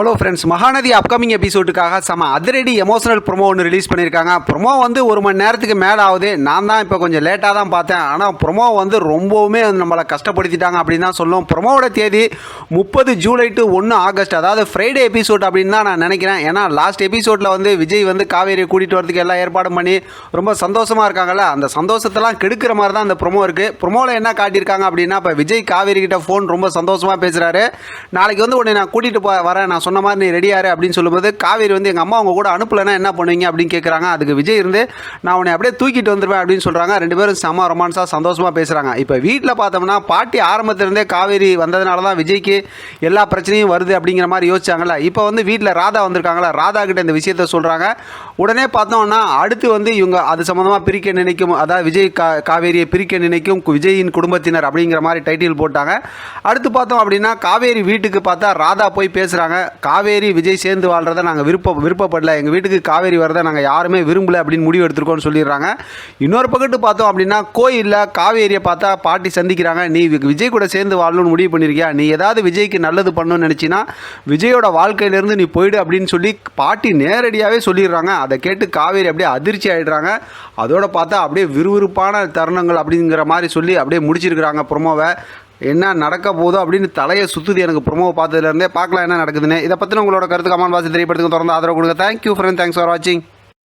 Hello friends Mahanadi upcoming எபிசோடுக்காக செம அதிரடி எமோஷனல் ப்ரோமோ ஒன்று ரிலீஸ் பண்ணியிருக்காங்க. ப்ரோமோ வந்து ஒரு மணி நேரத்துக்கு மேலே ஆகுது நான் தான் இப்போ கொஞ்சம் லேட்டாக தான் பார்த்தேன். ஆனால் ப்ரோமோ வந்து ரொம்பவுமே வந்து நம்மளை கஷ்டப்படுத்திட்டாங்க அப்படின்னு தான் சொல்லுவோம் ப்ரோமோவோட தேதி முப்பது ஜூலை டு ஒன்று ஆகஸ்ட். அதாவது ஃப்ரைடே எபிசோட் அப்படின்னு தான் நான் நினைக்கிறேன். ஏன்னா லாஸ்ட் எபிசோடில் வந்து விஜய் வந்து காவேரியை கூட்டிகிட்டு வரதுக்கு எல்லா ஏற்பாடும் பண்ணி ரொம்ப சந்தோஷமாக இருக்காங்கல்ல? அந்த சந்தோஷத்தெல்லாம் கெடுக்கிற மாதிரி தான் அந்த ப்ரோமோ இருக்குது ப்ரோமோவில் என்ன காட்டியிருக்காங்க அப்படின்னா இப்போ விஜய் காவேரி கிட்ட ஃபோன் ரொம்ப சந்தோஷமாக பேசுகிறாரு நாளைக்கு வந்து உன்னை நான் கூட்டிகிட்டு போ வரேன். நான் சொன்ன மாதிரி நீ ரெடியாரு அப்படின்னு சொல்லும்போது காவேரி வந்து எங்கள் அம்மா அவங்க கூட அனுப்பலைன்னா என்ன பண்ணுவீங்க அப்படின்னு கேட்குறாங்க அதுக்கு விஜய் இருந்து நான் உன்னை அப்படியே தூக்கிட்டு வந்துடுவேன் அப்படின்னு சொல்கிறாங்க ரெண்டு பேரும் செம ரொமான்ஸாக சந்தோஷமாக பேசுகிறாங்க இப்போ வீட்டில் பார்த்தோம்னா பாட்டி ஆரம்பத்திலேருந்தே காவேரி வந்ததுனால தான் விஜய்க்கு எல்லா பிரச்சனையும் வருது அப்படிங்கிற மாதிரி யோசிச்சாங்கல்ல. இப்போ வந்து வீட்டில் ராதா வந்திருக்காங்களா ராதா கிட்ட இந்த விஷயத்த சொல்கிறாங்க உடனே பார்த்தோம்னா அடுத்து வந்து இவங்க அது சம்மந்தமாக பிரிக்க நினைக்கும் அதாவது விஜய் கா காவேரியை பிரிக்க நினைக்கும் கு- விஜயின் குடும்பத்தினர் அப்படிங்கிற மாதிரி டைட்டில் போட்டாங்க. அடுத்து பார்த்தோம் அப்படின்னா காவேரி வீட்டுக்கு பார்த்தா ராதா போய் பேசுகிறாங்க காவேரி விஜய் சேர்ந்து வாழ்கிறத நாங்கள் விருப்ப விருப்பப்படல. எங்கள் வீட்டுக்கு காவேரி வரதை நாங்கள் யாருமே விரும்பலை அப்படின்னு முடிவு எடுத்திருக்கோம்னு சொல்லிடுறாங்க. இன்னொரு பக்கத்து பார்த்தோம் அப்படின்னா கோயிலில் காவேரியை பார்த்தா பாட்டி சந்திக்கிறாங்க. நீ விஜய் கூட சேர்ந்து வாழணும்னு முடிவு பண்ணியிருக்கியா நீ ஏதாவது விஜய்க்கு நல்லது பண்ணணும்னு நினச்சின்னா விஜயோட வாழ்க்கையிலேருந்து நீ போயிடு அப்படின்னு சொல்லி பாட்டி நேரடியாகவே சொல்லிடுறாங்க. அதை கேட்டு காவேரி அப்படியே அதிர்ச்சி ஆகிடுறாங்க அதோட பார்த்தா அப்படியே விறுவிறுப்பான தருணங்கள் அப்படிங்கிற மாதிரி சொல்லி அப்படியே முடிச்சிருக்கிறாங்க ப்ரொமோவை. என்ன நடக்க போதோ அப்படின்னு தலையை சுற்றுது எனக்கு ப்ரொமோவை பார்த்ததுலேருந்தே பார்க்கலாம் என்ன நடக்குதுன்னு. இதை பற்றின உங்களோட கருத்து கமான் பாக்ஸ் தெரியப்படுத்துக்கு தொடர்ந்து ஆதரவு கொடுங்க. தேங்க்யூ ஃப்ரெண்ட் தேங்க்ஸ் ஃபார் வாட்சிங்